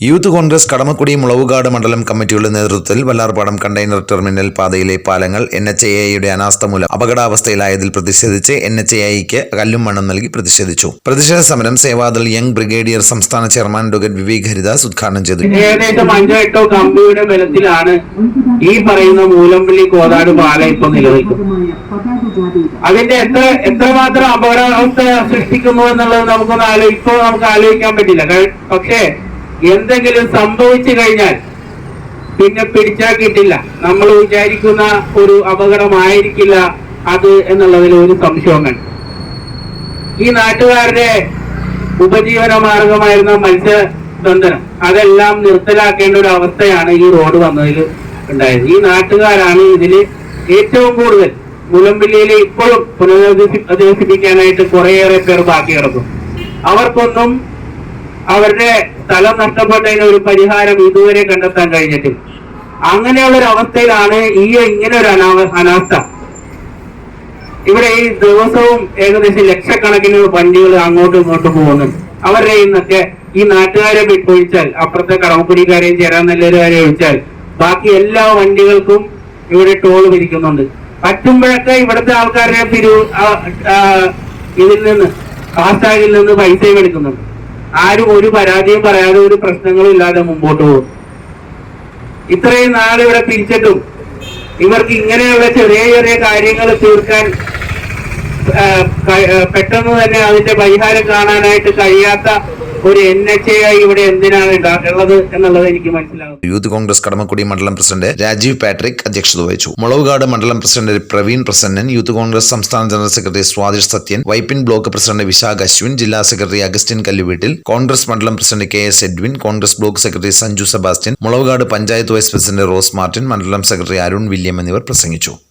Youth Congress Kadamakudy Mulavukad മണ്ഡലം കമ്മിറ്റിയുടെ നേതൃത്വത്തിൽ വല്ലാർപാടം കണ്ടെയ്നർ ടെർമിനൽ പാതയിലെ പാലങ്ങൾ എൻ എച്ച് ഐയുടെ അനാസ്ഥ മൂലം അപകടാവസ്ഥയിലായതിൽ പ്രതിഷേധിച്ച് എൻ എച്ച് ഐക്ക് കല്ലും മണ്ണും നൽകി പ്രതിഷേധിച്ചു. പ്രതിഷേധ സമരം സേവാദൾ യങ് ബ്രിഗേഡിയർ സംസ്ഥാന ചെയർമാൻ ഡോക്ടർ വിവേക് ഹരിദാസ് ഉദ്ഘാടനം ചെയ്തു. ഏകദേശം അഞ്ചോ എട്ടോ കമ്പിയുടെ ഈ പറയുന്ന മൂലമ്പള്ളി കോതാട് പാലം ഇപ്പൊ നിലനിൽക്കുന്നത്. അതിന്റെ എത്ര എത്രമാത്രം അപകടാവസ്ഥ സൃഷ്ടിക്കുന്നു എന്നുള്ളത് നമുക്കൊന്ന് ആലോ ഇപ്പൊ നമുക്ക് ആലോചിക്കാൻ പറ്റില്ല. പക്ഷേ എന്തെങ്കിലും സംഭവിച്ചു കഴിഞ്ഞാൽ പിന്നെ പിടിച്ചാൽ കിട്ടില്ല. നമ്മൾ വിചാരിക്കുന്ന ഒരു അപകടമായിരിക്കില്ല അത് എന്നുള്ളതിൽ ഒരു സംശയവും ഈ നാട്ടുകാരുടെ ഉപജീവന മാർഗമായിരുന്ന മത്സ്യബന്ധനം അതെല്ലാം നിർത്തലാക്കേണ്ട ഒരു അവസ്ഥയാണ് ഈ റോഡ് വന്നതിൽ ഉണ്ടായത്. ഈ നാട്ടുകാരാണ് ഇതിൽ ഏറ്റവും കൂടുതൽ മുലമ്പിള്ളിയിൽ ഇപ്പോഴും പുനരധിവസിപ്പിക്കാനായിട്ട് കുറേയേറെ പേർ ബാക്കി കിടക്കും അവർക്കൊന്നും അവരുടെ സ്ഥലം നഷ്ടപ്പെട്ടതിന് ഒരു പരിഹാരം ഇതുവരെ കണ്ടെത്താൻ കഴിഞ്ഞിട്ടില്ല. അങ്ങനെയുള്ള ഒരു അവസ്ഥയിലാണ് ഈ ഇങ്ങനെ ഒരു അനാവ അനാസ്ഥ. ഇവിടെ ഈ ദിവസവും ഏകദേശം ലക്ഷക്കണക്കിന് വണ്ടികൾ അങ്ങോട്ടും ഇങ്ങോട്ടും പോകുന്നുണ്ട്. അവരുടെ ഇന്നൊക്കെ ഈ നാട്ടുകാരെ ഒഴിച്ചാൽ അപ്പുറത്തെ കടമക്കുടിക്കാരെയും ചേരാനെല്ലരുകാരെയും ഒഴിച്ചാൽ ബാക്കി എല്ലാ വണ്ടികൾക്കും ഇവിടെ ടോൾ പിരിക്കുന്നുണ്ട് പറ്റുമ്പോഴൊക്കെ ഇവിടുത്തെ ആൾക്കാരെ പിരിവ് ഇതിൽ നിന്ന് ഫാസ്ടാഗിൽ നിന്ന് പൈസയും എടുക്കുന്നുണ്ട്. ആരും ഒരു പരാതിയും പറയാതെ ഒരു പ്രശ്നങ്ങളും ഇല്ലാതെ മുമ്പോട്ട് പോകും. ഇത്രയും നാൾ ഇവിടെ പിരിച്ചിട്ടും ഇവർക്ക് ഇങ്ങനെയുള്ള ചെറിയ ചെറിയ കാര്യങ്ങൾ തീർക്കാൻ പെട്ടെന്ന് തന്നെ അതിന്റെ പരിഹാരം കാണാനായിട്ട് കഴിയാത്ത ഒരു എൻ എച്ച് ഇവിടെ എന്തിനാണ് ഉള്ളത് എന്നുള്ളത് എനിക്ക് മനസ്സിലാകും യൂത്ത് കോൺഗ്രസ് കടമക്കുടി മണ്ഡലം പ്രസിഡന്റ് രാജീവ് പാട്രിക് അധ്യക്ഷത വഹിച്ചു. മുളവുകാട് മണ്ഡലം പ്രസിഡന്റ് പ്രവീൺ പ്രസന്നൻ യൂത്ത് കോൺഗ്രസ് സംസ്ഥാന general secretary Swathish Sathyan Vypin block president Vishakh Ashwin ജില്ലാ സെക്രട്ടറി അഗസ്റ്റിൻ കല്ലുവീട്ടിൽ കോൺഗ്രസ് മണ്ഡലം president K S Edwin Congress block secretary Sanju Sebastian Mulavukad panchayat vice president Rose Martin മണ്ഡലം secretary Arun William എന്നിവർ പ്രസംഗിച്ചു.